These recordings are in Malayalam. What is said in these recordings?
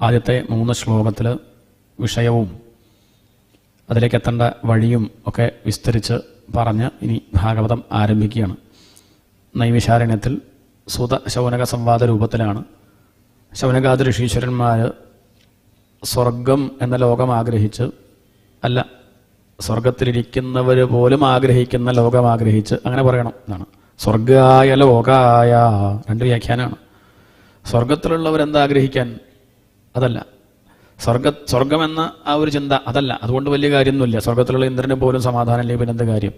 ആദ്യത്തെ മൂന്ന് ശ്ലോകത്തിൽ വിഷയവും അതിലേക്ക് എത്തേണ്ട വഴിയും ഒക്കെ വിസ്തരിച്ച് പറഞ്ഞ് ഇനി ഭാഗവതം ആരംഭിക്കുകയാണ്. നൈവിശാരണ്യത്തിൽ സുത ശൗനക സംവാദ രൂപത്തിലാണ്. ശൗനകാദി ഋഷീശ്വരന്മാർ സ്വർഗം എന്ന ലോകം ആഗ്രഹിച്ച് അല്ല സ്വർഗത്തിലിരിക്കുന്നവർ പോലും ആഗ്രഹിക്കുന്ന ലോകം ആഗ്രഹിച്ച് അങ്ങനെ പറയണം എന്നാണ്. സ്വർഗായ ലോകായ രണ്ട് വ്യാഖ്യാനമാണ്. സ്വർഗത്തിലുള്ളവരെന്താ ആഗ്രഹിക്കാൻ അതല്ല. സ്വർഗ സ്വർഗമെന്ന ആ ഒരു ചിന്ത അതല്ല. അതുകൊണ്ട് വലിയ കാര്യമൊന്നുമില്ല. സ്വർഗത്തിലുള്ള ഇന്ദ്രനെ പോലും സമാധാനം പിന്നെന്ത് കാര്യം?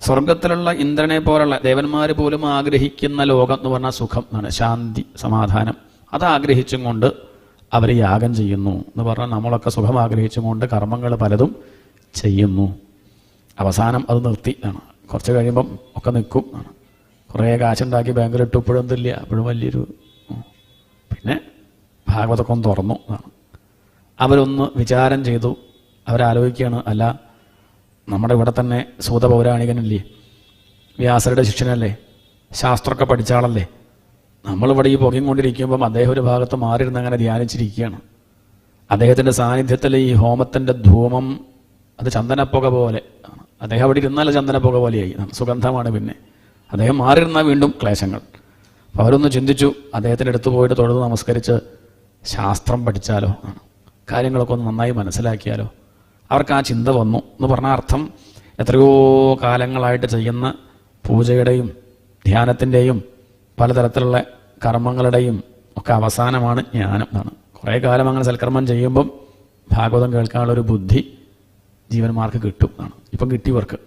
സ്വർഗത്തിലുള്ള ഇന്ദ്രനെ പോലുള്ള ദേവന്മാർ പോലും ആഗ്രഹിക്കുന്ന ലോകം എന്ന് പറഞ്ഞാൽ സുഖം എന്നാണ്. ശാന്തി സമാധാനം. അത് ആഗ്രഹിച്ചും കൊണ്ട് അവർ യാഗം ചെയ്യുന്നു എന്ന് പറഞ്ഞാൽ നമ്മളൊക്കെ സുഖം ആഗ്രഹിച്ചും കൊണ്ട് കർമ്മങ്ങൾ പലതും ചെയ്യുന്നു. അവസാനം അത് നിർത്തി ആണ് കുറച്ച് കഴിയുമ്പം ഒക്കെ നിൽക്കും ആണ് കുറേ കാശുണ്ടാക്കി ബാങ്കിലിട്ട്. ഇപ്പോഴും എന്തില്ല അപ്പോഴും വലിയൊരു പിന്നെ ഭാഗവതമൊക്കെ ഒന്ന് തുറന്നു. എന്നാണ് അവരൊന്ന് വിചാരം ചെയ്തു. അവരാലോചിക്കുകയാണ് അല്ല നമ്മുടെ ഇവിടെ തന്നെ സൂത പൗരാണികനല്ലേ വ്യാസരുടെ ശിഷ്യനല്ലേ? ശാസ്ത്രമൊക്കെ പഠിച്ച ആളല്ലേ? നമ്മളിവിടെ ഈ പുകയും കൊണ്ടിരിക്കുമ്പം അദ്ദേഹം ഒരു ഭാഗത്ത് മാറിയിരുന്ന് അങ്ങനെ ധ്യാനിച്ചിരിക്കുകയാണ്. അദ്ദേഹത്തിന്റെ സാന്നിധ്യത്തിൽ ഈ ഹോമത്തിന്റെ ധൂമം അത് ചന്ദനപ്പുക പോലെ. അദ്ദേഹം അവിടെ ഇരുന്നാലും ചന്ദനപ്പുക പോലെയായി. സുഗന്ധമാണ് പിന്നെ. അദ്ദേഹം മാറിയിരുന്നാൽ വീണ്ടും ക്ലേശങ്ങൾ. അപ്പോൾ അവരൊന്ന് ചിന്തിച്ചു അദ്ദേഹത്തിന്റെ അടുത്ത് പോയിട്ട് തൊഴുത് നമസ്കരിച്ച് ശാസ്ത്രം പഠിച്ചാലോ കാര്യങ്ങളൊക്കെ ഒന്ന് നന്നായി മനസ്സിലാക്കിയാലോ അവർക്ക് ആ ചിന്ത വന്നു എന്ന് പറഞ്ഞ അർത്ഥം എത്രയോ കാലങ്ങളായിട്ട് ചെയ്യുന്ന പൂജയുടെയും ധ്യാനത്തിന്റെയും പലതരത്തിലുള്ള കർമ്മങ്ങളുടെയും ഒക്കെ അവസാനമാണ് ജ്ഞാനം. എന്നാണ് കുറേ കാലം അങ്ങനെ സൽക്കർമ്മം ചെയ്യുമ്പം ഭാഗവതം കേൾക്കാനുള്ളൊരു ബുദ്ധി ജീവന്മാർക്ക് കിട്ടും. എന്നാണ് ഇപ്പം കിട്ടിയവർക്ക്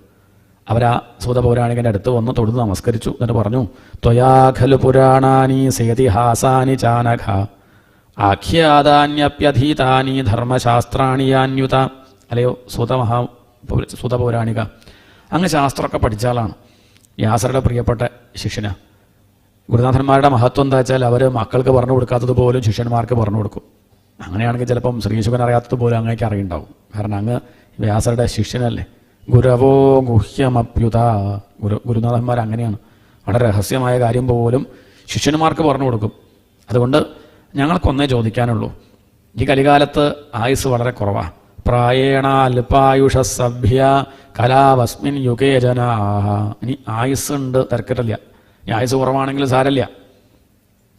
അവരാ സൂത പൗരാണികന്റെ അടുത്ത് വന്ന് തൊഴുത് നമസ്കരിച്ചു എന്നിട്ട് പറഞ്ഞു ത്വയാഖലു പുരാണാനി സേതിഹാസാനി ചാനഘ ആഖ്യാതാന്യപ്യധീതാനി ധർമ്മശാസ്ത്രാണി യാന്യുത. അല്ലയോ സുതമഹാ സുതപൗരാണിക. സൂത പൗരാണിക അങ്ങ് ശാസ്ത്രമൊക്കെ പഠിച്ചാലാണ് വ്യാസരുടെ പ്രിയപ്പെട്ട ശിഷ്യന്. ഗുരുനാഥന്മാരുടെ മഹത്വം എന്താ വെച്ചാൽ അവർ മക്കൾക്ക് പറഞ്ഞു കൊടുക്കാത്തത് പോലും ശിഷ്യന്മാർക്ക് പറഞ്ഞു കൊടുക്കും. അങ്ങനെയാണെങ്കിൽ ചിലപ്പം ശ്രീശുഖൻ അറിയാത്തത് പോലും അങ്ങേക്ക് അറിയുണ്ടാവും. കാരണം അങ്ങ് വ്യാസരുടെ ശിഷ്യനല്ലേ. ഗുരവോ ഗുഹ്യമപ്യുത. ഗുരു ഗുരുനാഥന്മാർ അങ്ങനെയാണ്. വളരെ രഹസ്യമായ കാര്യം പോലും ശിഷ്യന്മാർക്ക് പറഞ്ഞു കൊടുക്കും. അതുകൊണ്ട് ഞങ്ങൾക്കൊന്നേ ചോദിക്കാനുള്ളൂ. ഈ കലികാലത്ത് ആയുസ് വളരെ കുറവാണ് പ്രായേണ അല്പായുഷ സഭ്യ കലാവസ്മിൻ യുഗേ ഇനി ആയുസ് ഉണ്ട് തിരക്കിട്ടില്ല. ഈ ആയുസ് കുറവാണെങ്കിൽ സാരല്ല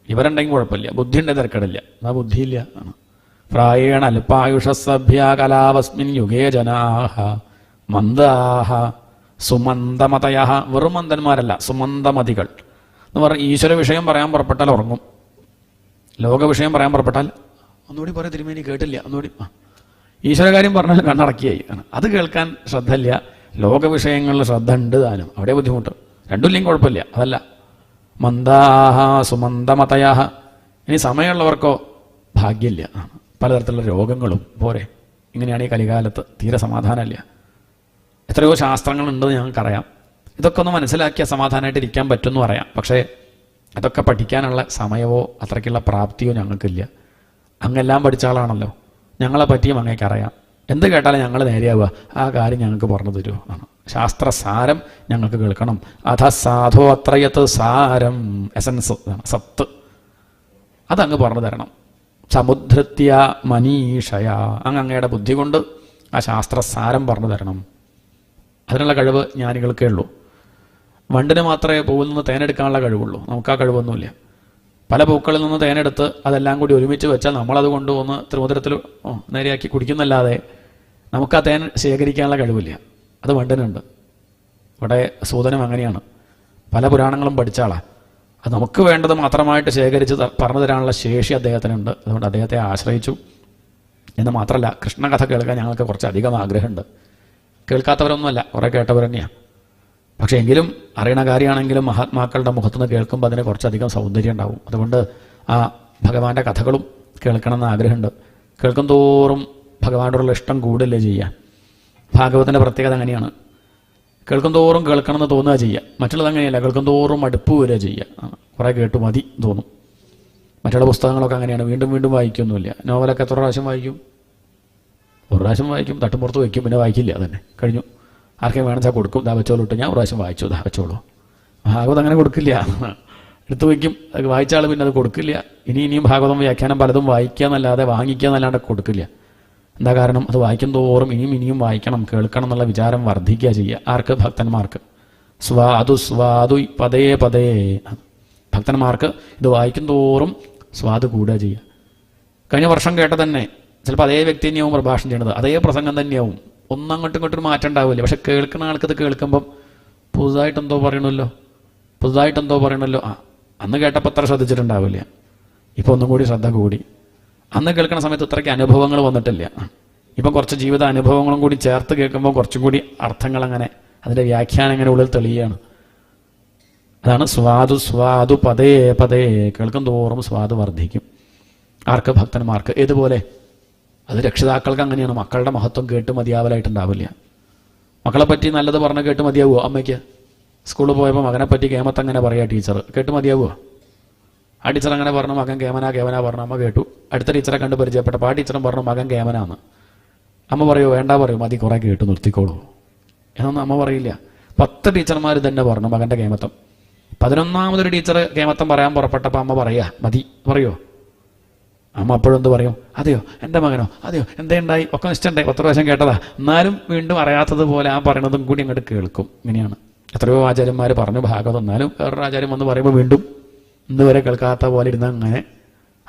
ഇവരുണ്ടെങ്കിൽ കുഴപ്പമില്ല. ബുദ്ധി ഉണ്ടെങ്കിൽ തിരക്കിടില്ല. എന്നാ ബുദ്ധിയില്ല. ആണ്. പ്രായേണ അല്പായുഷ സഭ്യ കലാവസ്മിൻ യുഗേ ജനാഹ. മന്ദാഹ. സുമന്ദമതയ വെറും മന്ദന്മാരല്ല സുമന്ദമതികൾ. എന്ന് പറഞ്ഞാൽ ഈശ്വര വിഷയം പറയാൻ പുറപ്പെട്ടാൽ ഉറങ്ങും. ലോക വിഷയം പറയാൻ പുറപ്പെട്ടാൽ? ഒന്നുകൂടി പറയാം തിരുമേനി കേട്ടില്ല. ഒന്നുകൂടി. ഈശ്വരകാര്യം പറഞ്ഞാൽ കണ്ണടക്കിയായി. അത് കേൾക്കാൻ ശ്രദ്ധയില്ല. ലോക വിഷയങ്ങളിൽ ശ്രദ്ധ ഉണ്ട് താനും. അവിടെ ബുദ്ധിമുട്ട്. രണ്ടുമില്ലെങ്കിൽ കുഴപ്പമില്ല. അതല്ല. മന്ദാഹ സുമന്ദമതയാഹ. ഇനി സമയമുള്ളവർക്കോ ഭാഗ്യമില്ല. പലതരത്തിലുള്ള രോഗങ്ങളും പോരെ. ഇങ്ങനെയാണ് ഈ കലികാലത്ത് തീരെ സമാധാനമില്ല. എത്രയോ ശാസ്ത്രങ്ങളുണ്ടെന്ന് ഞങ്ങൾക്കറിയാം. ഇതൊക്കെ ഒന്ന് മനസ്സിലാക്കിയ സമാധാനമായിട്ട് ഇരിക്കാൻ പറ്റുമെന്ന് പറയാം. പക്ഷേ അതൊക്കെ പഠിക്കാനുള്ള സമയമോ അത്രയ്ക്കുള്ള പ്രാപ്തിയോ ഞങ്ങൾക്കില്ല. അങ്ങെല്ലാം പഠിച്ച ആളാണല്ലോ. ഞങ്ങളെ പറ്റിയും അങ്ങേക്ക് അറിയാം. എന്ത് കേട്ടാലും ഞങ്ങൾ നേരെയാവുക. ആ കാര്യം ഞങ്ങൾക്ക് പറഞ്ഞു തരുമോ ആണ് ശാസ്ത്രസാരം ഞങ്ങൾക്ക് കേൾക്കണം. അധ സാധോ അത്രയത്ത് സാരം. എസൻസ്. സത്ത്. അതങ്ങ് പറഞ്ഞു തരണം. സമുദ്രത്യ മനീഷയ. അങ്ങ് അങ്ങയുടെ ബുദ്ധി കൊണ്ട് ആ ശാസ്ത്രസാരം പറഞ്ഞു തരണം. അതിനുള്ള കഴിവ് ഞാനികൾക്കേ ഉള്ളൂ. വണ്ടിന് മാത്രമേ പൂവിൽ നിന്ന് തേനെടുക്കാനുള്ള കഴിവുള്ളൂ. നമുക്ക് ആ കഴിവൊന്നുമില്ല. പല പൂക്കളിൽ നിന്ന് തേനെടുത്ത് അതെല്ലാം കൂടി ഒരുമിച്ച് വെച്ചാൽ നമ്മളത് കൊണ്ടുവന്ന് ത്രിമുദ്രത്തിൽ നേരെയാക്കി കുടിക്കുന്നല്ലാതെ നമുക്ക് ആ തേൻ ശേഖരിക്കാനുള്ള കഴിവില്ല. അത് വണ്ടിനുണ്ട്. ഇവിടെ സൂതനം അങ്ങനെയാണ്. പല പുരാണങ്ങളും പഠിച്ചാളാ അത് നമുക്ക് വേണ്ടത് മാത്രമായിട്ട് ശേഖരിച്ച് പറഞ്ഞു തരാനുള്ള ശേഷി അദ്ദേഹത്തിനുണ്ട്. അതുകൊണ്ട് അദ്ദേഹത്തെ ആശ്രയിച്ചു. എന്ന് മാത്രമല്ല കൃഷ്ണകഥ കേൾക്കാൻ ഞങ്ങൾക്ക് കുറച്ച് അധികം ആഗ്രഹമുണ്ട്. കേൾക്കാത്തവരൊന്നുമല്ല കുറേ കേട്ടവർ തന്നെയാണ് പക്ഷേ എങ്കിലും അറിയണ കാര്യമാണെങ്കിലും മഹാത്മാക്കളുടെ മുഖത്തുനിന്ന് കേൾക്കുമ്പോൾ അതിന് കുറച്ചധികം സൗന്ദര്യം ഉണ്ടാവും. അതുകൊണ്ട് ആ ഭഗവാന്റെ കഥകളും കേൾക്കണമെന്ന് ആഗ്രഹമുണ്ട്. കേൾക്കും തോറും ഭഗവാനോടുള്ള ഇഷ്ടം കൂടില്ലേ ചെയ്യുക ഭാഗവതത്തിന്റെ പ്രത്യേകത അങ്ങനെയാണ്. കേൾക്കും തോറും കേൾക്കണമെന്ന് തോന്നുക ചെയ്യുക മറ്റുള്ളത് അങ്ങനെയല്ല കേൾക്കും തോറും അടുപ്പ് വരിക ചെയ്യുക കുറേ കേട്ടു മതി തോന്നും. മറ്റുള്ള പുസ്തകങ്ങളൊക്കെ അങ്ങനെയാണ്. വീണ്ടും വീണ്ടും വായിക്കൊന്നുമില്ല. നോവലൊക്കെ എത്ര പ്രാവശ്യം വായിക്കും? ഒരു പ്രാവശ്യം വായിക്കും തട്ടുമ്പുറത്ത് വയ്ക്കും പിന്നെ വായിക്കില്ല അതന്നെ. കഴിഞ്ഞു. ആർക്കും വേണമെച്ചാൽ കൊടുക്കും. ദാ വെച്ചോളൂ ഇട്ട് ഞാൻ പ്രാവശ്യം വായിച്ചു. ദാ വെച്ചോളൂ. ഭാഗവതം അങ്ങനെ കൊടുക്കില്ല. എടുത്തു വയ്ക്കും. അത് വായിച്ച പിന്നെ അത് കൊടുക്കില്ല. ഇനി ഇനിയും ഭാഗവതം വ്യാഖ്യാനം പലതും വായിക്കുക എന്നല്ലാതെ വാങ്ങിക്കുക എന്നല്ലാണ്ട് കൊടുക്കില്ല. എന്താ കാരണം? അത് വായിക്കും തോറും ഇനിയും ഇനിയും വായിക്കണം. കേൾക്കണം എന്നുള്ള വിചാരം വർദ്ധിക്കുക ചെയ്യുക. ആർക്ക്? ഭക്തന്മാർക്ക്. സ്വാദു സ്വാദു പതേ പതേ. ഭക്തന്മാർക്ക് ഇത് വായിക്കും തോറും സ്വാദ് കൂടുക ചെയ്യുക. കഴിഞ്ഞ വർഷം കേട്ട തന്നെ ചിലപ്പോൾ അതേ വ്യക്തി തന്നെയാവും പ്രഭാഷണം ചെയ്യണത്. അതേ പ്രസംഗം തന്നെയാവും. ഒന്നും അങ്ങോട്ടും ഇങ്ങോട്ടും മാറ്റം ഉണ്ടാവില്ല. പക്ഷെ കേൾക്കുന്ന ആൾക്കത് കേൾക്കുമ്പം പുതുതായിട്ട് എന്തോ പറയണമല്ലോ പുതുതായിട്ട് എന്തോ പറയണമല്ലോ ആ അന്ന് കേട്ടപ്പോൾ അത്ര ശ്രദ്ധിച്ചിട്ടുണ്ടാവില്ല. ഇപ്പോൾ ഒന്നും കൂടി ശ്രദ്ധ കൂടി. അന്ന് കേൾക്കുന്ന സമയത്ത് ഇത്രയ്ക്ക് അനുഭവങ്ങൾ വന്നിട്ടില്ല. ഇപ്പം കുറച്ച് ജീവിത അനുഭവങ്ങളും കൂടി ചേർത്ത് കേൾക്കുമ്പോൾ കുറച്ചും കൂടി അർത്ഥങ്ങൾ അങ്ങനെ അതിന്റെ വ്യാഖ്യാനം ഇങ്ങനെ ഉള്ളിൽ തെളിയുകയാണ്. അതാണ് സ്വാദു സ്വാദു പതേ പതേ കേൾക്കും തോറും സ്വാദ് വർദ്ധിക്കും. ആർക്ക് ഭക്തന്മാർക്ക്? ഏതുപോലെ അത് രക്ഷിതാക്കൾക്ക് അങ്ങനെയാണ്. മക്കളുടെ മഹത്വം കേട്ട് മതിയാവലായിട്ടുണ്ടാവില്ല. മക്കളെ പറ്റി നല്ലത് പറഞ്ഞ് കേട്ട് മതിയാവുമോ അമ്മയ്ക്ക് സ്കൂളിൽ പോയപ്പോൾ മകനെ പറ്റി കേമത്ത് അങ്ങനെ പറയാ ടീച്ചർ. കേട്ട് മതിയാവുമോ ആ ടീച്ചർ അങ്ങനെ പറഞ്ഞു മകൻ കേമനാ കേമന പറഞ്ഞു. അമ്മ കേട്ടു. അടുത്ത ടീച്ചറെ കണ്ട് പരിചയപ്പെട്ടപ്പോൾ ആ ടീച്ചറും പറഞ്ഞു മകൻ കേമനാന്ന്. അമ്മ പറയോ വേണ്ട പറയൂ. മതി കുറേ കേട്ട് നിർത്തിക്കോളൂ. എന്നൊന്നും അമ്മ പറയില്ല. പത്ത് ടീച്ചർമാർ തന്നെ പറഞ്ഞു മകന്റെ കേമത്തം പതിനൊന്നാമതൊരു ടീച്ചർ കേമത്തം പറയാൻ പുറപ്പെട്ടപ്പോൾ അമ്മ പറയാ മതി പറയോ? അമ്മ അപ്പോഴും എന്ത് പറയും? അതെയോ എന്റെ മകനോ? അതെയോ എന്തേ ഉണ്ടായി? ഒക്കെ നിശ്ചയുണ്ടായി പത്ത് പ്രാവശ്യം കേട്ടതാ. എന്നാലും വീണ്ടും അറിയാത്തതുപോലെ ആ പറയണതും കൂടി അങ്ങോട്ട് കേൾക്കും. ഇങ്ങനെയാണ്. എത്രയോ ആചാര്യന്മാർ പറഞ്ഞു ഭാഗം തന്നാലും വേറൊരു ആചാര്യം വന്ന് പറയുമ്പോൾ വീണ്ടും ഇന്ന് വരെ കേൾക്കാത്ത പോലെ ഇരുന്ന് അങ്ങനെ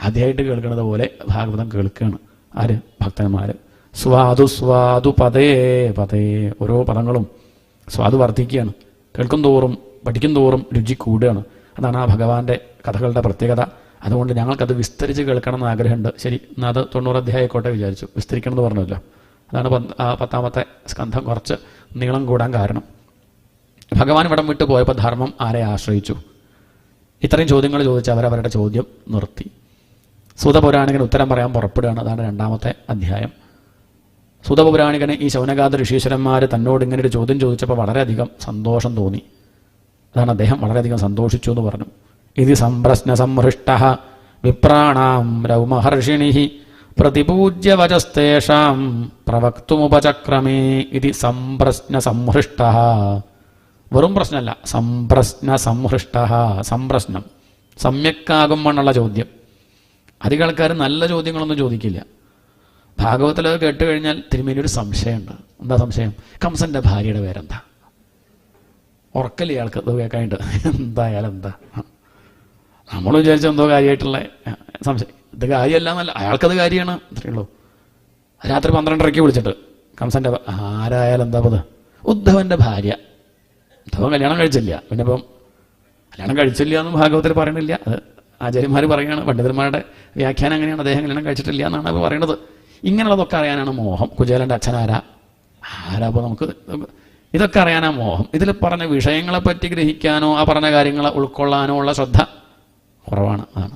ആദ്യമായിട്ട് കേൾക്കുന്നത് പോലെ ഭാഗവതം കേൾക്കുകയാണ് ആര്? ഭക്തന്മാർ സ്വാദു സ്വാദു പതേ പതേ ഓരോ പദങ്ങളും സ്വാദു വർദ്ധിക്കുകയാണ്. കേൾക്കും തോറും പഠിക്കും തോറും രുചി കൂടുകയാണ്. അതാണ് ആ ഭഗവാന്റെ കഥകളുടെ പ്രത്യേകത. അതുകൊണ്ട് ഞങ്ങൾക്കത് വിസ്തരിച്ച് കേൾക്കണം എന്ന് ആഗ്രഹമുണ്ട്. ശരി എന്നാൽ അത് തൊണ്ണൂറ് അധ്യായക്കോട്ടെ വിചാരിച്ചു. വിസ്തരിക്കണം എന്ന് പറഞ്ഞല്ലോ. അതാണ് പത്താമത്തെ സ്കന്ധം കുറച്ച് നീളം കൂടാൻ കാരണം. ഭഗവാൻ ഇവിടം വിട്ടു പോയപ്പോൾ ധർമ്മം ആരെ ആശ്രയിച്ചു? ഇത്രയും ചോദ്യങ്ങൾ ചോദിച്ച് അവരവരുടെ ചോദ്യം നിർത്തി. സൂതപൗരാണികൻ ഉത്തരം പറയാൻ പുറപ്പെടുകയാണ്. അതാണ് രണ്ടാമത്തെ അധ്യായം. സൂതപൗരാണികന് ഈ ശൗനകാത ഋഷീശ്വരന്മാർ തന്നോട് ഇങ്ങനെ ഒരു ചോദ്യം ചോദിച്ചപ്പോൾ വളരെയധികം സന്തോഷം തോന്നി. അതാണ് അദ്ദേഹം വളരെയധികം സന്തോഷിച്ചു എന്ന് പറഞ്ഞു. ഇത് സംപ്രശ്ന സംഹൃഷ്ട. വിപ്രാണാം രൗമഹർഷിണി. പ്രതിപൂജ്യ വചസ്തേഷാം പ്രവക്തുമുപചക്രമേ ഇതി സംപ്രശ്ന സംഹൃഷ്ട. വെറും പ്രശ്നമല്ല സംപ്രശ്ന സംഹൃഷ്ട സംപ്രശ്നം. സമ്യക്കാകുമ്പോഴുള്ള ചോദ്യം. അധികം ആൾക്കാർ നല്ല ചോദ്യങ്ങളൊന്നും ചോദിക്കില്ല. ഭാഗവത്തിൽ അത് കേട്ട് കഴിഞ്ഞാൽ തിരുമേനി ഒരു സംശയമുണ്ട്. എന്താ സംശയം? കംസന്റെ ഭാര്യയുടെ പേരെന്താ? ഉറക്കല്ലേ ആൾക്ക് അത് കേൾക്കാനായിട്ട്. എന്തായാലും എന്താ? നമ്മൾ വിചാരിച്ച എന്തോ കാര്യമായിട്ടുള്ള സംശയം ഇത് കാര്യമല്ല എന്നല്ല അയാൾക്കത് കാര്യമാണ് അത്രയേ ഉള്ളൂ. രാത്രി പന്ത്രണ്ടരയ്ക്ക് വിളിച്ചിട്ട് കംസന്റെ ഭ- ആരായാലും എന്താ പത്? ഉദ്ധവന്റെ ഭാര്യ. ഉദ്ധവൻ കല്യാണം കഴിച്ചില്ല. പിന്നെ ഇപ്പം കല്യാണം കഴിച്ചില്ല എന്ന് ഭാഗവത്തിൽ പറയണില്ല. അത് ആചാര്യന്മാർ പറയുകയാണ് പണ്ഡിതന്മാരുടെ വ്യാഖ്യാനം അങ്ങനെയാണ് അദ്ദേഹം കല്യാണം കഴിച്ചിട്ടില്ല എന്നാണ് അപ്പോൾ പറയണത്. ഇങ്ങനെയുള്ളതൊക്കെ അറിയാനാണ് മോഹം. കുചേലന്റെ അച്ഛനാരാ? ആരാ അപ്പോൾ നമുക്ക് ഇതൊക്കെ അറിയാനാണ് മോഹം. ഇതിൽ പറഞ്ഞ വിഷയങ്ങളെപ്പറ്റി ഗ്രഹിക്കാനോ ആ പറഞ്ഞ കാര്യങ്ങളെ ഉൾക്കൊള്ളാനോ ഉള്ള ശ്രദ്ധ കുറവാണ്. അതാണ്.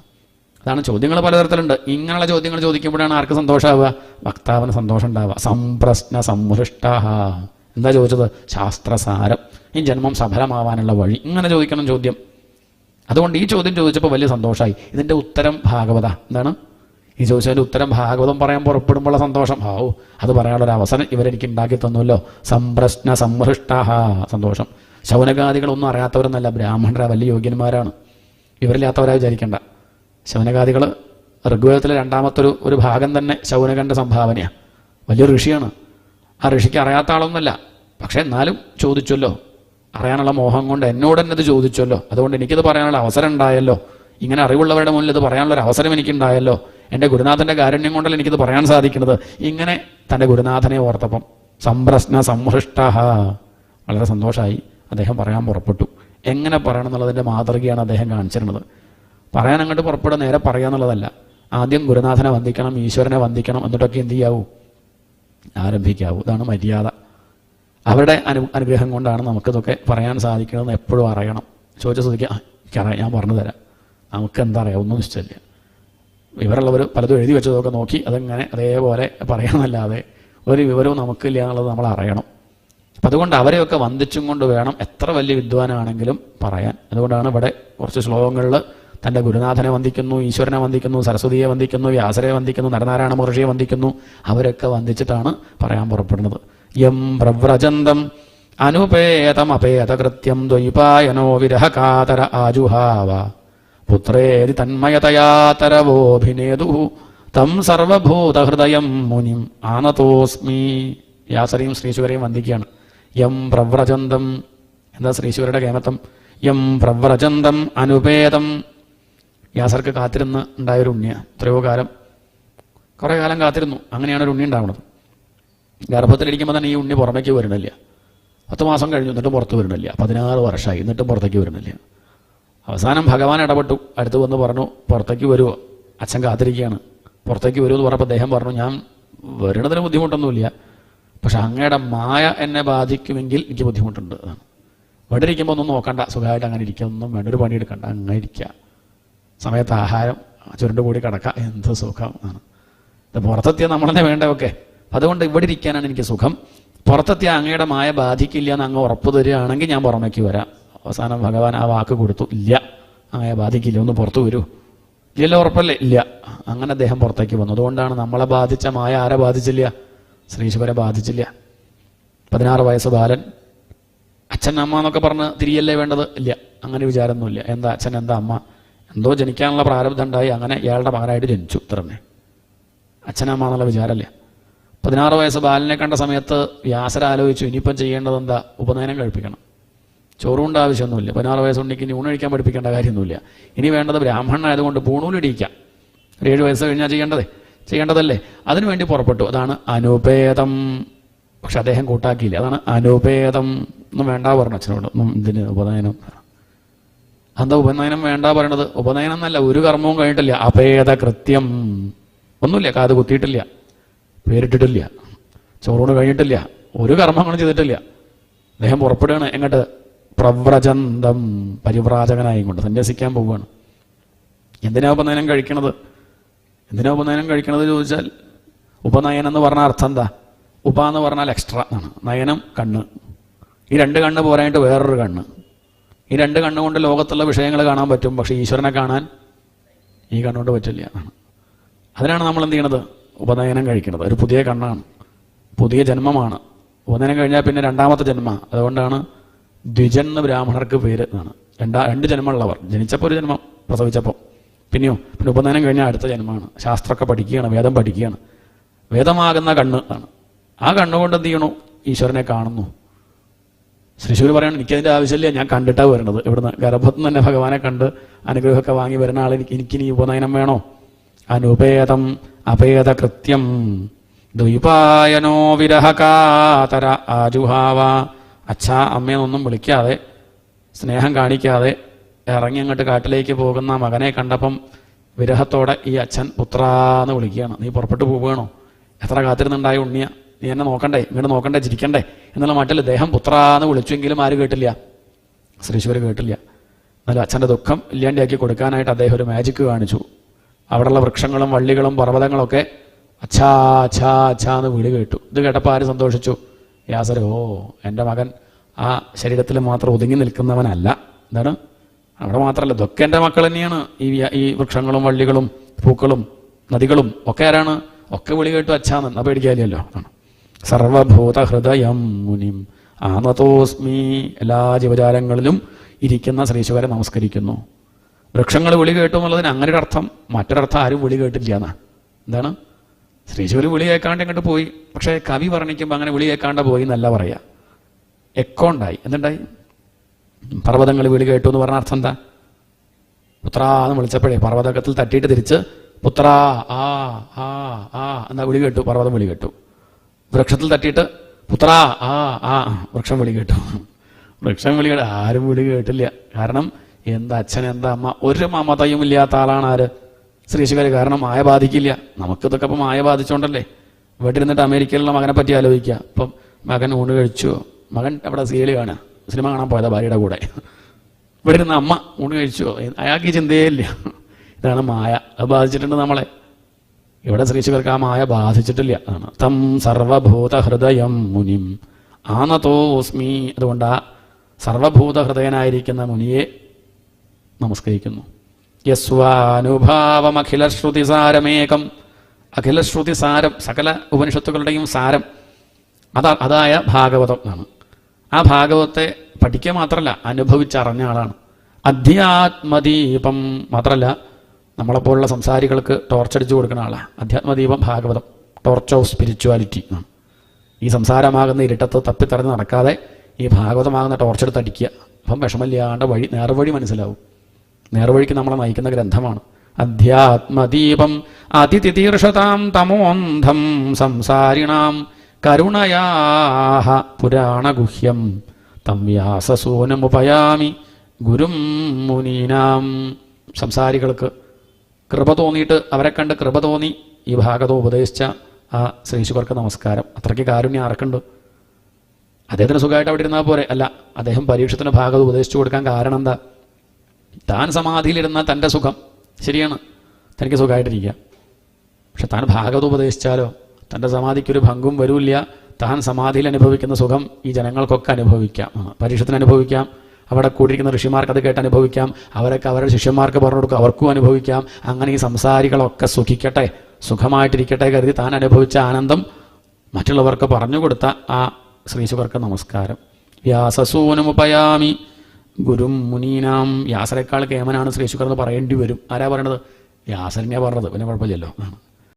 അതാണ് ചോദ്യങ്ങൾ പലതരത്തിലുണ്ട്. ഇങ്ങനെയുള്ള ചോദ്യങ്ങൾ ചോദിക്കുമ്പോഴാണ് ആർക്ക് സന്തോഷമാവുക വക്താവിന് സന്തോഷം ഉണ്ടാവുക സംപ്രശ്ന സംഹൃഷ്ട എന്താ ചോദിച്ചത്? ശാസ്ത്രസാരം. ഈ ജന്മം സഫലമാവാനുള്ള വഴി. ഇങ്ങനെ ചോദിക്കണം ചോദ്യം. അതുകൊണ്ട് ഈ ചോദ്യം ചോദിച്ചപ്പോൾ വലിയ സന്തോഷമായി ഇതിന്റെ ഉത്തരം ഭാഗവത. എന്താണ്? ഈ ചോദിച്ചതിന്റെ ഉത്തരം ഭാഗവതം പറയാൻ പുറപ്പെടുമ്പോഴുള്ള സന്തോഷം. ഹാവു അത് പറയാനുള്ള ഒരു അവസരം ഇവരെനിക്ക് ഉണ്ടാക്കി തന്നുല്ലോ. സംപ്രശ്ന സംഹൃഷ്ട സന്തോഷം. ശൗനകാദികളൊന്നും അറിയാത്തവരെന്നല്ല. ബ്രാഹ്മണരാ വലിയ യോഗ്യന്മാരാണ്. ഇവരില്ലാത്തവരായി വിചാരിക്കേണ്ട. ശൗനകാദികൾ ഋഗ്വേദത്തിലെ രണ്ടാമത്തെ ഒരു ഭാഗം തന്നെ ശൗനകന്റെ സംഭാവനയാണ് വലിയ ഋഷിയാണ്. ആ ഋഷിക്ക് അറിയാത്ത ആളൊന്നുമല്ല. പക്ഷെ എന്നാലും ചോദിച്ചല്ലോ. അറിയാനുള്ള മോഹം കൊണ്ട് എന്നോട് തന്നെ ഇത് ചോദിച്ചല്ലോ. അതുകൊണ്ട് എനിക്കിത് പറയാനുള്ള അവസരം ഉണ്ടായല്ലോ. ഇങ്ങനെ അറിവുള്ളവരുടെ മുന്നിൽ ഇത് പറയാനുള്ള ഒരു അവസരം എനിക്കുണ്ടായല്ലോ. എന്റെ ഗുരുനാഥന്റെ കാരുണ്യം കൊണ്ടല്ല എനിക്കിത് പറയാൻ സാധിക്കുന്നത്. ഇങ്ങനെ തന്റെ ഗുരുനാഥനെ ഓർത്തപ്പം. സംപ്രശ്ന സംഹൃഷ്ട. വളരെ സന്തോഷമായി അദ്ദേഹം പറയാൻ പുറപ്പെട്ടു. എങ്ങനെ പറയണം എന്നുള്ളതിന്റെ മാതൃകയാണ് അദ്ദേഹം കാണിച്ചിരുന്നത്. പറയാൻ അങ്ങോട്ട് പുറപ്പെടുക നേരെ പറയുക എന്നുള്ളതല്ല. ആദ്യം ഗുരുനാഥനെ വന്ദിക്കണം ഈശ്വരനെ വന്ദിക്കണം എന്നിട്ടൊക്കെ എന്ത് ചെയ്യാവൂ? ആരംഭിക്കാവൂ. ഇതാണ് മര്യാദ. അവരുടെ അനു അനുഗ്രഹം കൊണ്ടാണ് നമുക്കിതൊക്കെ പറയാൻ സാധിക്കണമെന്ന് എപ്പോഴും അറിയണം. ചോദിച്ച "ആ, എനിക്കറിയാം ഞാൻ പറഞ്ഞു തരാം. നമുക്ക് എന്താ അറിയാം ഒന്നും നിശ്ചയില്ല വിവരമുള്ളവർ പലതും എഴുതി വെച്ചതൊക്കെ നോക്കി അതങ്ങനെ അതേപോലെ പറയാമെന്നല്ലാതെ ഒരു വിവരവും നമുക്കില്ല എന്നുള്ളത് നമ്മൾ അറിയണം. അപ്പം അതുകൊണ്ട് അവരെയൊക്കെ വന്ദിച്ചും കൊണ്ട് വേണം എത്ര വലിയ വിദ്വാനാണെങ്കിലും പറയാൻ. അതുകൊണ്ടാണ് ഇവിടെ കുറച്ച് ശ്ലോകങ്ങളിൽ തന്റെ ഗുരുനാഥനെ വന്ദിക്കുന്നു ഈശ്വരനെ വന്ദിക്കുന്നു സരസ്വതിയെ വന്ദിക്കുന്നു വ്യാസരെ വന്ദിക്കുന്നു നരനാരായണ മഹർഷിയെ വന്ദിക്കുന്നു. അവരൊക്കെ വന്ദിച്ചിട്ടാണ് പറയാൻ പുറപ്പെടുന്നത്. യം പ്രവ്രജന്തം അനുപേതമപേതകൃത്യം ദ്വൈപായനോ വിരഹകാതര ആജുഹാവ. പുത്രേതി തന്മയതയാതരവോഭിനേതു തം സർവഭൂതഹൃദയം മുനിം ആനതോസ്മി. വ്യാസരെയും ശ്രീശുവരെയും വന്ദിക്കുകയാണ്. യം പ്രവ്രചന്തം എന്താ ശ്രീശിവരുടെ കേമത്തം യം പ്രവ്രചന്തം അനുപേതം. വ്യാസർക്ക് കാത്തിരുന്ന് ഉണ്ടായൊരു ഉണ്ണിയ. എത്രയോ കാലം. കുറേ കാലം കാത്തിരുന്നു. അങ്ങനെയാണ് ഒരു ഉണ്ണി ഉണ്ടാവുന്നത് ഗർഭത്തിലിരിക്കുമ്പോൾ തന്നെ ഈ ഉണ്ണി പുറമേക്ക് വരണില്ല പത്ത് മാസം കഴിഞ്ഞു എന്നിട്ടും പുറത്ത് വരണില്ല പതിനാറ് വർഷമായി എന്നിട്ടും പുറത്തേക്ക് വരണില്ല അവസാനം ഭഗവാൻ ഇടപെട്ടു. അടുത്ത് വന്ന് പറഞ്ഞു പുറത്തേക്ക് വരുമോ അച്ഛൻ കാത്തിരിക്കുകയാണ്. പുറത്തേക്ക് വരുമോ എന്ന് പറഞ്ഞപ്പോൾ അദ്ദേഹം പറഞ്ഞു ഞാൻ വരുന്നതിന് ബുദ്ധിമുട്ടൊന്നുമില്ല. പക്ഷെ അങ്ങയുടെ മായ എന്നെ ബാധിക്കുമെങ്കിൽ എനിക്ക് ബുദ്ധിമുട്ടുണ്ട് അതാണ്. ഇവിടെ ഇരിക്കുമ്പോൾ ഒന്നും നോക്കണ്ട സുഖമായിട്ട് അങ്ങനെ ഇരിക്കുക ഒന്നും വേണ്ട ഒരു പണിയെടുക്കണ്ട അങ്ങനെ ഇരിക്കുക സമയത്ത് ആഹാരം ചുരുണ്ട് കൂടി കിടക്കുക എന്ത് സുഖം ആണ് ഇത് പുറത്തെത്തിയാൽ നമ്മൾ തന്നെ വേണ്ടതൊക്കെ അതുകൊണ്ട് ഇവിടെ ഇരിക്കാനാണ് എനിക്ക് സുഖം. പുറത്തെത്തിയ അങ്ങയുടെ മായ ബാധിക്കില്ല എന്ന് അങ്ങ് ഉറപ്പ് തരികയാണെങ്കിൽ ഞാൻ പുറമേക്ക് വരാം. അവസാനം ഭഗവാൻ ആ വാക്ക് കൊടുത്തു ഇല്ല. അങ്ങയെ ബാധിക്കില്ല ഒന്ന് പുറത്തു വരൂ. ഇല്ലല്ലോ ഉറപ്പല്ലേ? ഇല്ല. അങ്ങനെ അദ്ദേഹം പുറത്തേക്ക് വന്നു. അതുകൊണ്ടാണ് നമ്മളെ ബാധിച്ച മായ ആരെ ബാധിച്ചില്ല? ശ്രീശുവരെ ബാധിച്ചില്ല. പതിനാറ് വയസ്സ് ബാലൻ. അച്ഛൻ അമ്മ എന്നൊക്കെ പറഞ്ഞ് തിരിയല്ലേ വേണ്ടത്? ഇല്ല. അങ്ങനെ വിചാരമൊന്നുമില്ല. എന്താ അച്ഛൻ എന്താ അമ്മ? എന്തോ ജനിക്കാനുള്ള പ്രാരബ്ധം ഉണ്ടായി. അങ്ങനെ ഇയാളുടെ മകനായിട്ട് ജനിച്ചു ഇത്രന്നെ അച്ഛനമ്മ എന്നുള്ള വിചാരമല്ല. പതിനാറ് വയസ്സ് ബാലനെ കണ്ട സമയത്ത് വ്യാസരാലോചിച്ചു ഇനിയിപ്പം ചെയ്യേണ്ടത് എന്താ? ഉപനയനം കഴിപ്പിക്കണം. ചോറുകൊണ്ട് ആവശ്യമൊന്നുമില്ല. പതിനാറ് വയസ്സുണ്ടെങ്കിൽ ഇനി ഊണ് കഴിക്കാൻ പഠിപ്പിക്കേണ്ട കാര്യമൊന്നുമില്ല. ഇനി വേണ്ടത് ബ്രാഹ്മണനായതുകൊണ്ട് പൂണൂലിടിയിക്കാം ഒരു ഏഴ് വയസ്സ് കഴിഞ്ഞാൽ ചെയ്യേണ്ടതേ. ചെയ്യേണ്ടതല്ലേ? അതിനുവേണ്ടി പുറപ്പെട്ടു. അതാണ് അനുപേതം പക്ഷെ അദ്ദേഹം കൂട്ടാക്കിയില്ല? അതാണ് അനുപേതം ഒന്നും വേണ്ട പറഞ്ഞു അച്ഛനോട്. ഇതിന് ഉപനയനം അതെന്താ ഉപനയനം വേണ്ട പറയണത്? ഉപനയനം എന്നല്ല ഒരു കർമ്മവും കഴിഞ്ഞിട്ടില്ല. അപേദ കൃത്യം ഒന്നുമില്ല കാത് കുത്തിയിട്ടില്ല. പേരിട്ടിട്ടില്ല. ചോറൂണ് കഴിഞ്ഞിട്ടില്ല. ഒരു കർമ്മങ്ങളും ചെയ്തിട്ടില്ല. അദ്ദേഹം പുറപ്പെടുകയാണ്. എങ്ങോട്ട്? പ്രവ്രചന്തം പരിവ്രാജകനായി കൊണ്ട് സന്യസിക്കാൻ പോവുകയാണ്. എന്തിനാ ഉപനയനം കഴിക്കണത്? എന്തിനാ ഉപനയനം കഴിക്കണത് ചോദിച്ചാൽ ഉപനയനം എന്ന് പറഞ്ഞ അർത്ഥം എന്താ? ഉപ എന്ന് പറഞ്ഞാൽ എക്സ്ട്രാ ആണ് നയനം കണ്ണ്. ഈ രണ്ട് കണ്ണ് പോരായിട്ട് വേറൊരു കണ്ണ്. ഈ രണ്ട് കണ്ണുകൊണ്ട് ലോകത്തുള്ള വിഷയങ്ങൾ കാണാൻ പറ്റും പക്ഷേ ഈശ്വരനെ കാണാൻ ഈ കണ്ണുകൊണ്ട് പറ്റില്ല എന്നാണ്. അതിനാണ് നമ്മൾ എന്ത് ചെയ്യണത്? ഉപനയനം കഴിക്കുന്നത് ഒരു പുതിയ കണ്ണാണ്. പുതിയ ജന്മമാണ്. ഉപനയനം കഴിഞ്ഞാൽ പിന്നെ രണ്ടാമത്തെ ജന്മ. അതുകൊണ്ടാണ് ദ്വിജൻ എന്ന് ബ്രാഹ്മണർക്ക് പേര് എന്നാണ്. രണ്ടാ രണ്ട് ജന്മമുള്ളവർ. ജനിച്ചപ്പോൾ ഒരു ജന്മം പ്രസവിച്ചപ്പോൾ. പിന്നെയോ? പിന്നെ ഉപനയനം കഴിഞ്ഞാൽ അടുത്ത ജന്മമാണ്. ശാസ്ത്രമൊക്കെ പഠിക്കുകയാണ് വേദം പഠിക്കുകയാണ്. വേദമാകുന്ന കണ്ണ് ആണ്. ആ കണ്ണുകൊണ്ട് എന്ത് ചെയ്യണു? ഈശ്വരനെ കാണുന്നു. ശ്രീശൂർ പറയണം എനിക്കതിന്റെ ആവശ്യമില്ല ഞാൻ കണ്ടിട്ടാണ് വരുന്നത് ഇവിടുന്ന് ഗർഭത്തിൽ തന്നെ ഭഗവാനെ കണ്ട് അനുഗ്രഹമൊക്കെ വാങ്ങി വരുന്ന ആൾ എനിക്ക് എനിക്കിനി ഉപനയനം വേണോ? അനുപേതം അപേത കൃത്യം ദ്വൈപായനോ വിരഹകാതര ആജുഹാവ അച്ഛാ അമ്മയെന്നൊന്നും വിളിക്കാതെ സ്നേഹം കാണിക്കാതെ ഇറങ്ങി അങ്ങോട്ട് കാട്ടിലേക്ക് പോകുന്ന മകനെ കണ്ടപ്പം വിരഹത്തോടെ ഈ അച്ഛൻ പുത്രാന്ന് വിളിക്കുകയാണ്. നീ പുറപ്പെട്ടു പോവുകയാണോ? എത്ര കാത്തിരുന്നുണ്ടായ ഉണ്ണിയ? നീ എന്നെ നോക്കണ്ടേ? ഇങ്ങോട്ട് നോക്കണ്ടേ? ചിരിക്കണ്ടേ? എന്നുള്ള മട്ടിൽ ദേഹം പുത്രാന്ന് വിളിച്ചെങ്കിലും ആര് കേട്ടില്ല. ശ്രീശ്വര് കേട്ടില്ല. എന്നാലും അച്ഛന്റെ ദുഃഖം ഇല്ലാണ്ടിയാക്കി കൊടുക്കാനായിട്ട് അദ്ദേഹം ഒരു മാജിക്ക് കാണിച്ചു. അവിടെയുള്ള വൃക്ഷങ്ങളും വള്ളികളും പർവതങ്ങളൊക്കെ അച്ഛാ അച്ഛാ അച്ഛാ എന്ന് വിളി കേട്ടു. ഇത് കേട്ടപ്പോൾ ആര് സന്തോഷിച്ചു? യാസർ ഓ എന്റെ മകൻ ആ ശരീരത്തിൽ മാത്രം ഒതുങ്ങി നിൽക്കുന്നവനല്ല. എന്താണ്? അവിടെ മാത്രമല്ല ഇതൊക്കെ എന്റെ മക്കൾ തന്നെയാണ്. ഈ ഈ വൃക്ഷങ്ങളും വള്ളികളും പൂക്കളും നദികളും ഒക്കെ ആരാണ്? ഒക്കെ വിളി കേട്ടു അച്ഛാന്ന്. എന്നാ പേടിക്കാലോ അതാണ്. സർവഭൂത ഹൃദയം മുനിം. ആനതോസ്മി എല്ലാ ജീവജാലങ്ങളിലും ഇരിക്കുന്ന ശ്രീശുവരെ നമസ്കരിക്കുന്നു. വൃക്ഷങ്ങൾ വിളി കേട്ടു എന്നുള്ളതിന് അങ്ങനെ ഒരു അർത്ഥം. മറ്റൊരർത്ഥം ആരും വിളി കേട്ടില്ല എന്നാണ് എന്താണ്? ശ്രീശുവർ വിളി കേൾക്കാണ്ട് ഇങ്ങോട്ട് പോയി. പക്ഷേ കവി വർണിക്കുമ്പോൾ അങ്ങനെ വിളി കേൾക്കാണ്ട് പോയി എന്നല്ല പറയാ. എക്കോണ്ടായി എന്തുണ്ടായി? പർവതങ്ങൾ വിളി കേട്ടു എന്ന് പറഞ്ഞ അർത്ഥം എന്താ? പുത്രാ എന്ന് വിളിച്ചപ്പോഴേ പർവതത്തിൽ തട്ടിയിട്ട് തിരിച്ച് പുത്രാ ആ ആ ആ എന്നാ വിളി കേട്ടു. പർവതം വിളി കേട്ടു. വൃക്ഷത്തിൽ തട്ടിയിട്ട് പുത്രാ ആ ആ വൃക്ഷം വിളി കേട്ടു. വൃക്ഷം വിളി കേട്ടു ആരും വിളി കേട്ടില്ല. കാരണം എന്താ അച്ഛൻ എന്താ അമ്മ? ഒരു മമതയും ഇല്ലാത്ത ആളാണ് ആര്? ശ്രീശുകാര് കാരണം മായ ബാധിക്കില്ല. നമുക്കിതൊക്കെ ഇപ്പം മായ ബാധിച്ചോണ്ടല്ലേ? വീട്ടിലിരുന്നിട്ട് അമേരിക്കയിലുള്ള മകനെ പറ്റി ആലോചിക്കുക. ഇപ്പം മകൻ ഊണ് കഴിച്ചു. മകൻ അവിടെ സീരിയൽ കാണുക. സിനിമ കാണാൻ പോയതാ ഭാര്യയുടെ കൂടെ. ഇവിടെ ഇരുന്ന അമ്മ ഊണ് കഴിച്ചോ. അയാൾക്ക് ചിന്തയില്ല ഇതാണ് മായ. അത് ബാധിച്ചിട്ടുണ്ട് നമ്മളെ. ഇവിടെ ശ്രീശുഖർക്ക് ആ മായ ബാധിച്ചിട്ടില്ല. അതാണ്. തം സർവഭൂത ഹൃദയം മുനിം. ആനതോസ്മി. അതുകൊണ്ട് ആ സർവഭൂത ഹൃദയനായിരിക്കുന്ന മുനിയെ നമസ്കരിക്കുന്നു. യസ്വാനുഭാവം അഖിലശ്രുതി സാരമേകം അഖിലശ്രുതി സാരം സകല ഉപനിഷത്തുക്കളുടെയും സാരം. അതാ അതായ ഭാഗവതം ആണ് ആ ഭാഗവത്തെ പഠിക്കുക മാത്രമല്ല അനുഭവിച്ചറിഞ്ഞ ആളാണ്. അധ്യാത്മദീപം മാത്രമല്ല നമ്മളെപ്പോലുള്ള സംസാരികൾക്ക് ടോർച്ചടിച്ചു കൊടുക്കുന്ന ആളാണ് അധ്യാത്മദീപം ഭാഗവതം ടോർച്ച് ഓഫ് സ്പിരിച്വാലിറ്റി ഈ സംസാരമാകുന്ന ഇരുട്ടത്ത് തപ്പിത്തറഞ്ഞ് നടക്കാതെ ഈ ഭാഗവതമാകുന്ന ടോർച്ചെടുത്ത് അടിക്കുക. അപ്പം വിഷമമില്ലാണ്ട് വഴി നേർവഴി മനസ്സിലാവും. നേർവഴിക്ക് നമ്മളെ നയിക്കുന്ന ഗ്രന്ഥമാണ്. അധ്യാത്മദീപം അതിതിതീർഷതാം തമോന്ധം സംസാരിണാം കരുണയാഹ പുരാണഗുഹ്യം. തം വ്യാസസൂനമുപയാമി ഗുരും മുനീനാം. സംസാരികൾക്ക് കൃപ തോന്നിയിട്ട് അവരെ കണ്ട് കൃപ തോന്നി ഈ ഭാഗതം ഉപദേശിച്ച ആ ശ്രീശുകർക്ക് നമസ്കാരം. അത്രയ്ക്ക് കാരുണ്യം ആർക്കുണ്ട്? അദ്ദേഹത്തിന് സുഖമായിട്ട് അവിടെ ഇരുന്നാൽ പോരെ. അല്ല അദ്ദേഹം പരീക്ഷത്തിന് ഭാഗത ഉപദേശിച്ചു കൊടുക്കാൻ കാരണം എന്താ? താൻ സമാധിയിലിരുന്ന തന്റെ സുഖം. ശരിയാണ്. തനിക്ക് സുഖമായിട്ടിരിക്കുക. പക്ഷെ താൻ ഭാഗവത് ഉപദേശിച്ചാലോ? തന്റെ സമാധിക്കൊരു ഭംഗും വരില്ല. താൻ സമാധിയിൽ അനുഭവിക്കുന്ന സുഖം ഈ ജനങ്ങൾക്കൊക്കെ അനുഭവിക്കാം. പരീക്ഷത്തിന് അനുഭവിക്കാം. അവിടെ കൂടിയിരിക്കുന്ന ഋഷിമാർക്ക് അത് കേട്ട് അനുഭവിക്കാം. അവരൊക്കെ അവരുടെ ശിഷ്യന്മാർക്ക് പറഞ്ഞു കൊടുക്കും അവർക്കും അനുഭവിക്കാം. അങ്ങനെ ഈ സംസാരികളൊക്കെ സുഖിക്കട്ടെ സുഖമായിട്ടിരിക്കട്ടെ കരുതി താൻ അനുഭവിച്ച ആനന്ദം മറ്റുള്ളവർക്ക് പറഞ്ഞു കൊടുത്ത ആ ശ്രീശുകർക്ക് നമസ്കാരം. വ്യാസസൂനമുപയാമി. ഗുരും മുനീനാം വ്യാസരെക്കാൾ കേമനാണ് ശ്രീശുക്കർ എന്ന് പറയേണ്ടി വരും. ആരാ പറയണത്? വ്യാസരനെയാ പറഞ്ഞത്. പിന്നെ കുഴപ്പമില്ലല്ലോ.